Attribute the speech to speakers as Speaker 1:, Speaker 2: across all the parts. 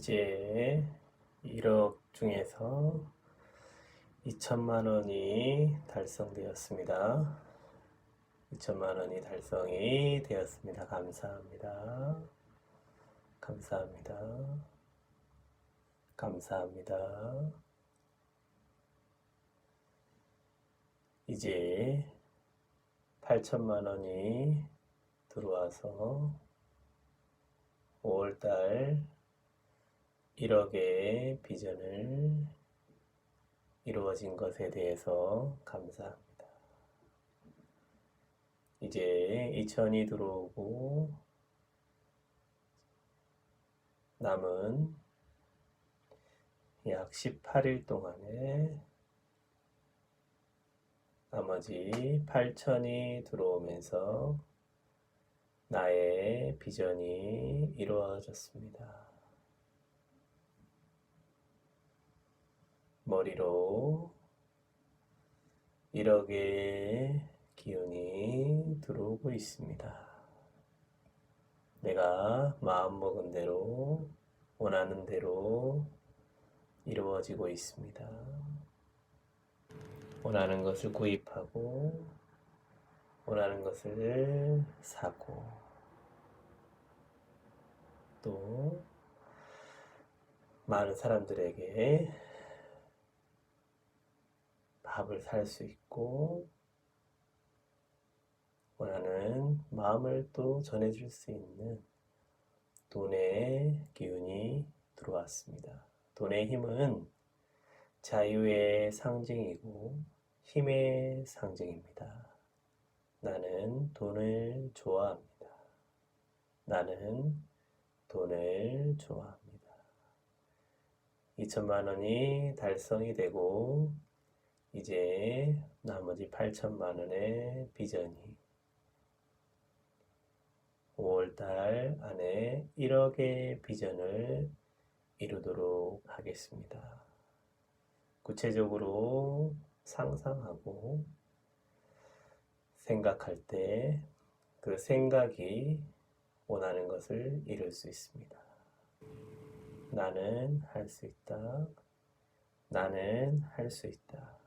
Speaker 1: 이제 1억 중에서 2천만 원이 달성되었습니다. 2천만 원이 달성이 되었습니다. 감사합니다. 감사합니다. 감사합니다. 이제 8천만 원이 들어와서 5월달 1억의 비전을 이루어진 것에 대해서 감사합니다. 이제 2천이 들어오고 남은 약 18일 동안에 나머지 8천이 들어오면서 나의 비전이 이루어졌습니다. 머리로 1억의 기운이 들어오고 있습니다. 내가 마음먹은 대로 원하는 대로 이루어지고 있습니다. 원하는 것을 구입하고 원하는 것을 사고 또 많은 사람들에게 밥을 살 수 있고 원하는 마음을 또 전해줄 수 있는 돈의 기운이 들어왔습니다. 돈의 힘은 자유의 상징이고 힘의 상징입니다. 나는 돈을 좋아합니다. 나는 돈을 좋아합니다. 2천만 원이 달성이 되고 이제 나머지 8천만 원의 비전이 5월달 안에 1억의 비전을 이루도록 하겠습니다. 구체적으로 상상하고 생각할 때 그 생각이 원하는 것을 이룰 수 있습니다. 나는 할 수 있다. 나는 할 수 있다.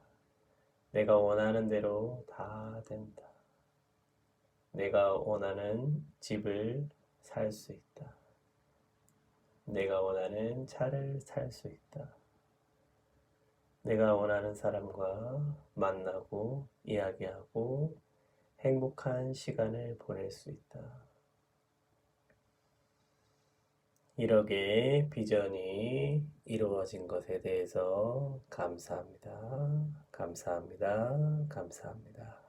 Speaker 1: 내가 원하는 대로 다 된다. 내가 원하는 집을 살 수 있다. 내가 원하는 차를 살 수 있다. 내가 원하는 사람과 만나고 이야기하고 행복한 시간을 보낼 수 있다. 1억의 비전이 이루어진 것에 대해서 감사합니다. 감사합니다. 감사합니다.